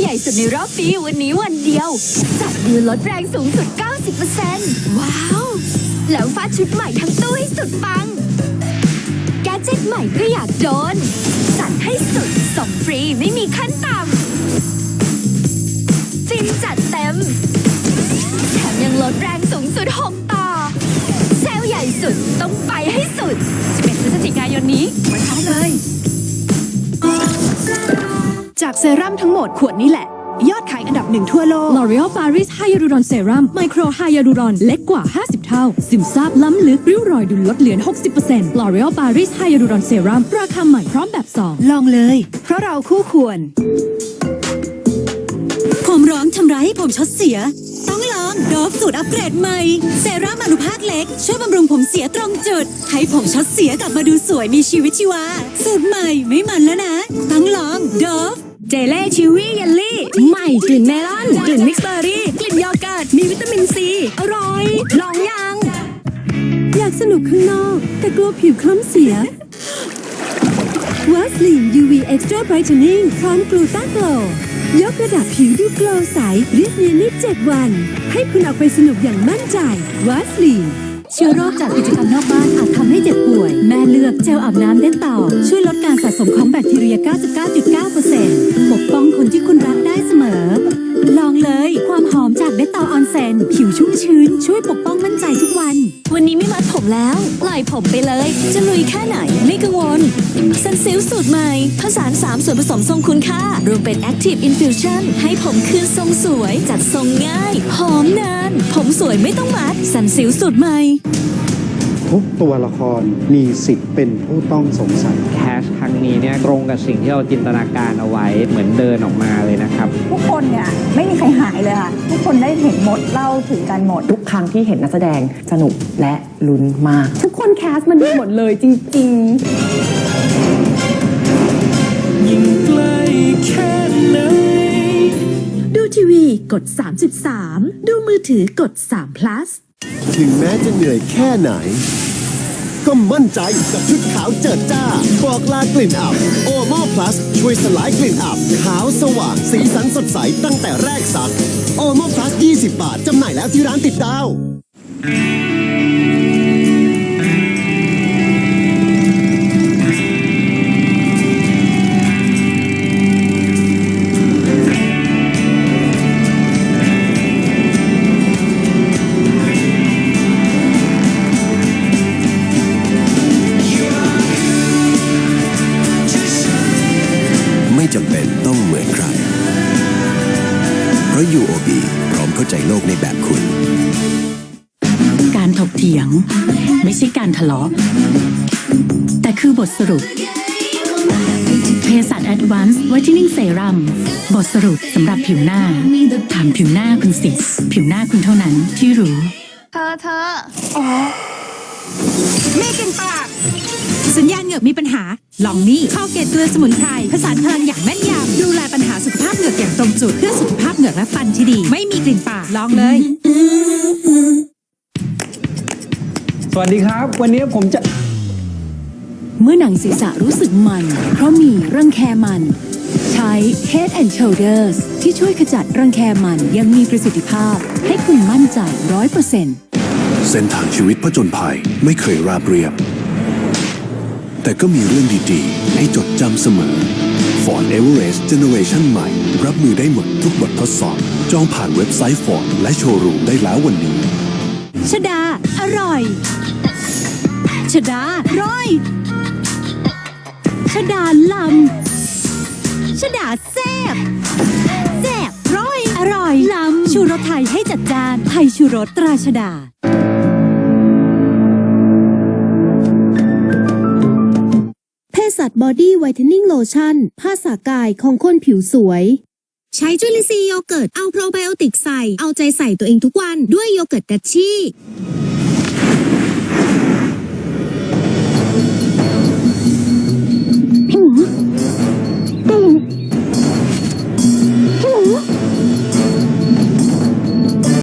ใหญ่สุดในรอบปีวันนี้วันเดียว จัดดีลลดแรงสูงสุด 90%ว้าว แล้วฟาดชุดใหม่ทั้งตู้ให้สุดปัง แกเจ็ตใหม่ก็อยากโดน จัดให้สุดส่งฟรีไม่มีขั้นต่ำฟินจัดเต็ม แถมยังลดแรงสูงสุด 6 ต่อ เซลใหญ่สุดต้องไปให้สุด11พฤศจิกายนนี้มาใช้เลย จากเซรั่มทั้งหมดขวดนี้แหละ ยอดขายอันดับหนึ่งทั่วโลก L'Oreal Paris Hyaluron Serum Micro Hyaluron เล็กกว่า 50 เท่า ซึมซาบล้ำลึกริ้วรอยดูลดเหลือน60% L'Oreal Paris Hyaluron Serum ราคาใหม่พร้อมแบบ2ลองเลย เพราะเราคู่ควรผมร้อนทำร้ายให้ผมช็อตเสีย ต้องลองโดฟสูตรอัปเกรดใหม่ เซรั่มอนุภาคเล็ก ช่วยบำรุงผมเสียตรงจุด ให้ผมช็อตเสียกลับมาดูสวยมีชีวิตชีวา สูตรใหม่ไม่มันแล้วนะ ต้องลองโดฟ เจเล่ชิวี่เยลลี่ใหม่กลิ่นเมลอนกลิ่นมิกซ์เบอร์รี่กลิ่นโยเกิร์ตมีวิตามินซีอร่อย ลองยัง อยากสนุกข้างนอก แต่กลัวผิวคล้ำเสียวัสลีน UV Extra Brightening พร้อมกลูต้าโกลยกระดับผิวดูโกลใสเรียบเนียนใน7วัน ให้คุณออกไปสนุกอย่างมั่นใจวัสลีนเชื้อโรคจากกิจกรรมนอกบ้านอาจทำให้เจ็บป่วย แม่เลือกเจลอาบน้ำเด็ดต่อ ช่วยลดการสะสมของแบคทีเรีย 99.9% ปล่อยผมไปเลย จะลุยแค่ไหนไม่กังวลซันซิลสูตรใหม่ ผสาน 3 ส่วนผสมทรงคุณค่า รวมเป็น Active Infusion ให้ผมคืนทรงสวย จัดทรงง่าย หอมนาน ผมสวยไม่ต้องมัดซันซิลสูตรใหม่ ทุกตัวละครมีสิทธิ์เป็นผู้ต้องสงสัย แคชครั้งนี้เนี่ยตรงกับสิ่งที่เราจินตนาการเอาไว้เหมือนเดินออกมาเลยนะครับ ทุกคนเนี่ยไม่มีใครหายเลยค่ะ ทุกคนได้เห็นหมดเล่าถึงกันหมด ทุกครั้งที่เห็นนักแสดงสนุกและลุ้นมาก ทุกคนแคสมันดีหมดเลยจริงๆดูทีวีกด 33 ดูมือถือกด3 plus ถึงแม้จะเหนื่อยแค่ไหน ก็มั่นใจกับชุดขาวเจิดจ้า บอกลากลิ่นอับโอโมพลัสช่วยสลายกลิ่นอับ ขาวสว่างสีสันสดใสตั้งแต่แรกสักโอโมพลัส 20 บาทจำหน่ายแล้วที่ร้านติดดาว ราะ UOB พร้อมเข้าใจโลกในแบบคุณ การถกเถียง ไม่ใช่การทะเลาะ แต่คือบทสรุปเภสัช Advanced Whitening Serum บทสรุปสำหรับผิวหน้า ถามผิวหน้าคุณสิ ผิวหน้าคุณเท่านั้นที่รู้ เธอเธอ ไม่กินปากสัญญาณเหงือกมีปัญหา ลองนี่ข้าวเกตเกลือสมุนไพรผสานพลังอย่างแม่นยำดูแลปัญหาสุขภาพเหงือกอย่างตรงจุดเพื่อสุขภาพเหงือกและฟันที่ดี ไม่มีกลิ่นปากลองเลย สวัสดีครับ วันนี้ผมจะเมื่อหนังศีรษะรู้สึกมัน เพราะมีรังแคมัน ใช้ Head and Shoulders ที่ช่วยขจัดรังแคมันอยังมีประสิทธิภาพ ให้คุณมั่นใจร้อยเปอร์เซ็นต์ เส้นทางชีวิตผจญภัยไม่เคยราบเรียบ แต่ก็มีเรื่องดีๆ ให้จดจำเสมอ Ford Everest Generation ใหม่ รับมือได้หมดทุกบททดสอบ จองผ่านเว็บไซต์ Ford และโชว์รูมได้แล้ววันนี้ ชดา อร่อย ชดาร้อย ชดาลำ ชดาแซ่บแซ่บร้อย อร่อย ลำ ชูรสไทยให้จัดจาน ไทยชูรสตราชดา ษัทบอดี้ไวท์เทนนิ่งโลชั่นผ้าสากายของคนผิวสวย ใช้จุลินทรีย์โยเกิร์ตเอาโปรไบโอติกใส่เอาใจใส่ตัวเองทุกวันด้วยโยเกิร์ตดัชชี่